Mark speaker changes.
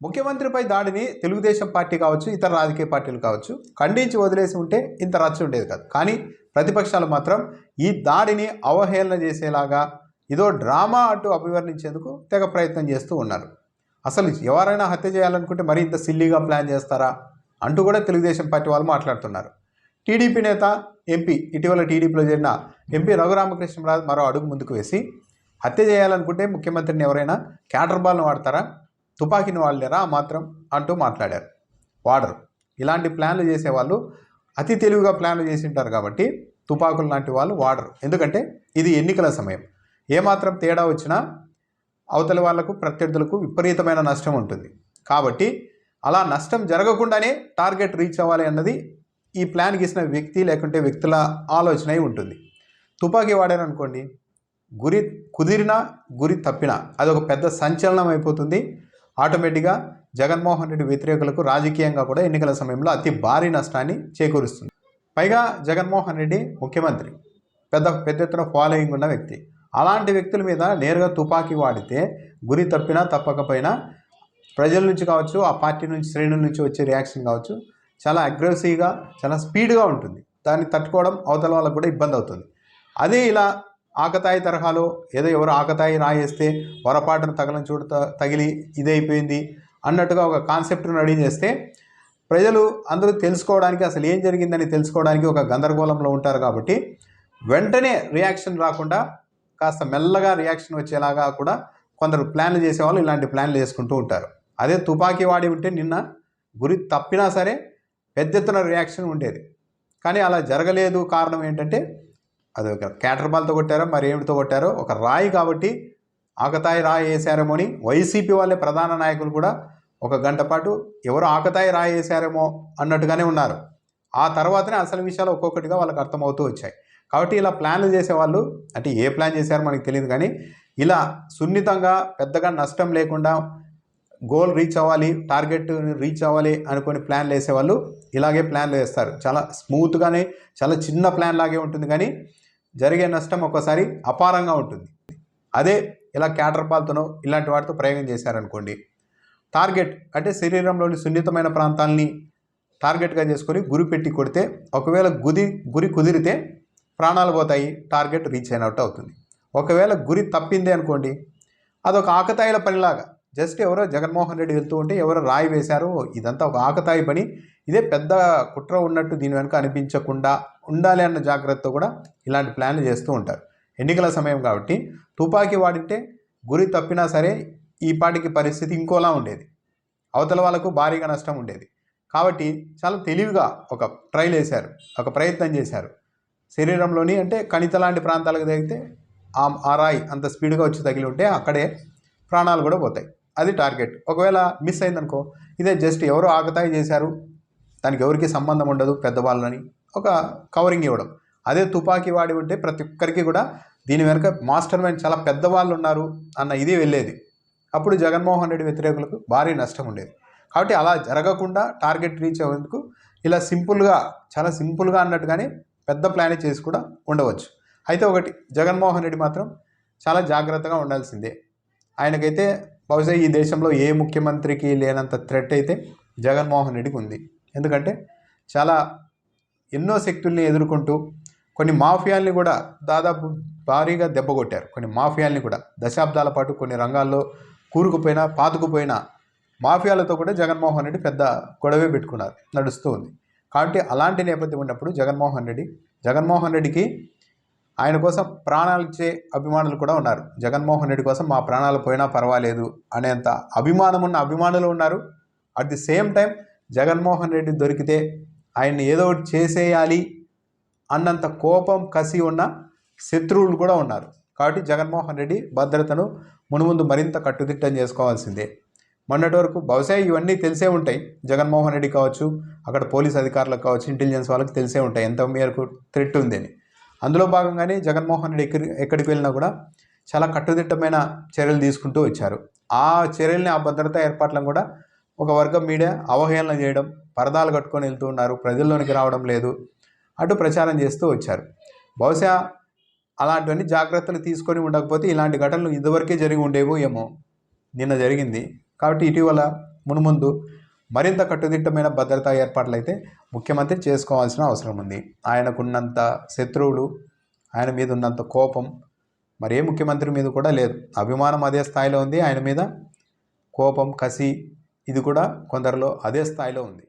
Speaker 1: ముఖ్యమంత్రిపై దాడిని తెలుగుదేశం పార్టీ కావచ్చు ఇతర రాజకీయ పార్టీలు కావచ్చు ఖండించి వదిలేసి ఉంటే ఇంత రచ్చ ఉండేది కాదు. కానీ ప్రతిపక్షాలు మాత్రం ఈ దాడిని అవహేళన చేసేలాగా ఇదో డ్రామా అంటూ అభివర్ణించేందుకు తెగ ప్రయత్నం చేస్తూ ఉన్నారు. అసలు ఎవరైనా హత్య చేయాలనుకుంటే మరీ ఇంత సిల్లీగా ప్లాన్ చేస్తారా అంటూ కూడా తెలుగుదేశం పార్టీ వాళ్ళు మాట్లాడుతున్నారు. టీడీపీ నేత ఎంపీ ఇటీవల టీడీపీలో చేరిన ఎంపీ రఘురామకృష్ణరాజు మరో అడుగు ముందుకు వేసి హత్య చేయాలనుకుంటే ముఖ్యమంత్రిని ఎవరైనా క్యాటర్ బాల్ను వాడతారా? తుపాకీని వాడలేరా మాత్రం అంటూ మాట్లాడారు. వాడరు. ఇలాంటి ప్లాన్లు చేసేవాళ్ళు అతి తెలివిగా ప్లాన్లు చేసి ఉంటారు కాబట్టి తుపాకులు లాంటి వాళ్ళు వాడరు. ఎందుకంటే ఇది ఎన్నికల సమయం. ఏమాత్రం తేడా వచ్చినా అవతలి వాళ్ళకు ప్రత్యర్థులకు విపరీతమైన నష్టం ఉంటుంది. కాబట్టి అలా నష్టం జరగకుండానే టార్గెట్ రీచ్ అవ్వాలి అన్నది ఈ ప్లాన్ గీసిన వ్యక్తి లేకుంటే వ్యక్తుల ఆలోచన అయి ఉంటుంది. తుపాకీ వాడారనుకోండి గురి కుదిరినా గురి తప్పినా అదొక పెద్ద సంచలనం అయిపోతుంది. ఆటోమేటిక్గా జగన్మోహన్ రెడ్డి వ్యతిరేకులకు రాజకీయంగా కూడా ఎన్నికల సమయంలో అతి భారీ నష్టాన్ని చేకూరుస్తుంది. పైగా జగన్మోహన్ రెడ్డి ముఖ్యమంత్రి పెద్ద పెద్ద ఎత్తున ఫాలోయింగ్ ఉన్న వ్యక్తి. అలాంటి వ్యక్తుల మీద నేరుగా తుపాకీ వాడితే గురి తప్పినా తప్పకపోయినా ప్రజల నుంచి కావచ్చు ఆ పార్టీ నుంచి శ్రేణుల నుంచి వచ్చే రియాక్షన్ కావచ్చు చాలా అగ్రెసివ్గా చాలా స్పీడ్గా ఉంటుంది. దాన్ని తట్టుకోవడం అవతల వాళ్ళకు కూడా ఇబ్బంది అవుతుంది. అదే ఇలా ఆకతాయి తరహాలో ఏదో ఎవరు ఆకతాయి రాయేస్తే పొరపాటున తగలని చూడ తగిలి ఇదైపోయింది అన్నట్టుగా ఒక కాన్సెప్ట్ను రెడీ చేస్తే ప్రజలు అందరూ తెలుసుకోవడానికి అసలు ఏం జరిగిందని తెలుసుకోవడానికి ఒక గందరగోళంలో ఉంటారు కాబట్టి వెంటనే రియాక్షన్ రాకుండా కాస్త మెల్లగా రియాక్షన్ వచ్చేలాగా కూడా కొందరు ప్లాన్లు చేసేవాళ్ళు ఇలాంటి ప్లాన్లు చేసుకుంటూ ఉంటారు. అదే తుపాకీ వాడి ఉంటే నిన్న గురి తప్పినా సరే పెద్ద ఎత్తున రియాక్షన్ ఉండేది. కానీ అలా జరగలేదు. కారణం ఏంటంటే అది ఒక క్యాటర్ బాల్తో కొట్టారో మరి ఏమిటితో కొట్టారో ఒక రాయి కాబట్టి ఆకతాయి రాయి వేసారేమో అని వైసీపీ వాళ్ళే ప్రధాన నాయకులు కూడా ఒక గంట పాటు ఎవరు ఆకతాయి రాయి వేసారేమో అన్నట్టుగానే ఉన్నారు. ఆ తర్వాతనే అసలు విషయాలు ఒక్కొక్కటిగా వాళ్ళకి అర్థమవుతూ వచ్చాయి. కాబట్టి ఇలా ప్లాన్లు చేసేవాళ్ళు అంటే ఏ ప్లాన్ చేశారో మనకు తెలియదు కానీ ఇలా సున్నితంగా పెద్దగా నష్టం లేకుండా గోల్ రీచ్ అవ్వాలి టార్గెట్ రీచ్ అవ్వాలి అనుకుని ప్లాన్లు వేసేవాళ్ళు ఇలాగే ప్లాన్లు వేస్తారు. చాలా స్మూత్గానే చాలా చిన్న ప్లాన్ లాగే ఉంటుంది కానీ జరిగే నష్టం ఒక్కోసారి అపారంగా ఉంటుంది. అదే ఇలా క్యాటర్పాల్తోనో ఇలాంటి వాటితో ప్రయోగం చేశారనుకోండి టార్గెట్ అంటే శరీరంలోని సున్నితమైన ప్రాంతాలని టార్గెట్గా చేసుకొని గురి పెట్టి కొడితే ఒకవేళ గుది గురి కుదిరితే ప్రాణాలు పోతాయి టార్గెట్ రీచ్ అయినట్టు అవుతుంది. ఒకవేళ గురి తప్పింది అనుకోండి అదొక ఆకతాయిల పనిలాగా జస్ట్ ఎవరో జగన్మోహన్ రెడ్డి వెళ్తూ ఉంటే ఎవరో రాయి వేశారు ఇదంతా ఒక ఆకతాయి పని. ఇదే పెద్ద కుట్ర ఉన్నట్టు దీని వెనుక అనిపించకుండా ఉండాలి అన్న జాగ్రత్తతో కూడా ఇలాంటి ప్లాన్లు చేస్తూ ఉంటారు. ఎన్నికల సమయం కాబట్టి తుపాకీ వాడింటే గురి తప్పినా సరే ఈ పాటికి పరిస్థితి ఇంకోలా ఉండేది. అవతల వాళ్ళకు భారీగా నష్టం ఉండేది. కాబట్టి చాలా తెలివిగా ఒక ట్రైల్ వేశారు ఒక ప్రయత్నం చేశారు. శరీరంలోని అంటే కణిత లాంటి ప్రాంతాలకు తగిలితే ఆ ఆ రాయి అంత స్పీడ్గా వచ్చి తగిలి ఉంటే అక్కడే ప్రాణాలు కూడా పోతాయి. అది టార్గెట్. ఒకవేళ మిస్ అయిందనుకో ఇదే జస్ట్ ఎవరో ఆకతాయి చేశారు దానికి ఎవరికి సంబంధం ఉండదు పెద్దవాళ్ళని ఒక కవరింగ్ ఇవ్వడం. అదే తుపాకీ వాడి ఉంటే ప్రతి ఒక్కరికి కూడా దీని వెనుక మాస్టర్ మైండ్ చాలా పెద్దవాళ్ళు ఉన్నారు అన్న ఇది వెళ్ళేది. అప్పుడు జగన్మోహన్ రెడ్డి వ్యతిరేకులకు భారీ నష్టం ఉండేది. కాబట్టి అలా జరగకుండా టార్గెట్ రీచ్ అయ్యేందుకు ఇలా సింపుల్గా చాలా సింపుల్గా అన్నట్టుగానే పెద్ద ప్లాన్ చేసి కూడా ఉండవచ్చు. అయితే ఒకటి జగన్మోహన్ రెడ్డి మాత్రం చాలా జాగ్రత్తగా ఉండాల్సిందే. ఆయనకైతే బహుశా ఈ దేశంలో ఏ ముఖ్యమంత్రికి లేనంత థ్రెట్ అయితే జగన్మోహన్ రెడ్డికి ఉంది. ఎందుకంటే చాలా ఎన్నో శక్తుల్ని ఎదుర్కొంటూ కొన్ని మాఫియాల్ని కూడా దాదాపు భారీగా దెబ్బకొట్టారు కొన్ని మాఫియాల్ని కూడా దశాబ్దాల పాటు కొన్ని రంగాల్లో కూరుకుపోయినా పాతుకుపోయిన మాఫియాలతో కూడా జగన్మోహన్ రెడ్డి పెద్ద గొడవే పెట్టుకున్నారు నడుస్తూ ఉంది. కాబట్టి అలాంటి నేపథ్యం ఉన్నప్పుడు జగన్మోహన్ రెడ్డి జగన్మోహన్ రెడ్డికి ఆయన కోసం ప్రాణాలు ఇచ్చే అభిమానులు కూడా ఉన్నారు. జగన్మోహన్ రెడ్డి కోసం మా ప్రాణాలు పోయినా పర్వాలేదు అనేంత అభిమానం ఉన్న అభిమానులు ఉన్నారు. At the same time Jaganmohan Reddy దొరికితే ఆయన్ని ఏదో ఒకటి చేసేయాలి అన్నంత కోపం కసి ఉన్న శత్రువులు కూడా ఉన్నారు. కాబట్టి జగన్మోహన్ రెడ్డి భద్రతను మునుముందు మరింత కట్టుదిట్టం చేసుకోవాల్సిందే. మొన్నటి వరకు బహుశా ఇవన్నీ తెలిసే ఉంటాయి. జగన్మోహన్ రెడ్డి కావచ్చు అక్కడ పోలీస్ అధికారులకు కావచ్చు ఇంటెలిజెన్స్ వాళ్ళకి తెలిసే ఉంటాయి. ఎంత మేరకు థ్రెట్ ఉంది అని అందులో భాగంగానే జగన్మోహన్ రెడ్డి ఎక్కడి ఎక్కడికి వెళ్ళినా కూడా చాలా కట్టుదిట్టమైన చర్యలు తీసుకుంటూ వచ్చారు. ఆ చర్యల్ని ఆ భద్రతా ఏర్పాట్లను కూడా ఒక వర్గం మీడియా అవహేళన చేయడం పరదాలు కట్టుకొని వెళ్తూ ఉన్నారు ప్రజల్లోనికి రావడం లేదు అటు ప్రచారం చేస్తూ వచ్చారు. బహుశా అలాంటివన్నీ జాగ్రత్తలు తీసుకొని ఉండకపోతే ఇలాంటి ఘటనలు ఇదివరకే జరిగి ఉండేవో ఏమో నిన్న జరిగింది. కాబట్టి ఇటీవల మునుముందు మరింత కట్టుదిట్టమైన భద్రతా ఏర్పాట్లు అయితే ముఖ్యమంత్రి చేసుకోవాల్సిన అవసరం ఉంది. ఆయనకున్నంత శత్రువులు ఆయన మీద ఉన్నంత కోపం మరి ఏ ముఖ్యమంత్రి మీద కూడా లేదు. అభిమానం అదే స్థాయిలో ఉంది. ఆయన మీద కోపం కసి ఇది కూడా కొందరిలో అదే స్థాయిలో ఉంది.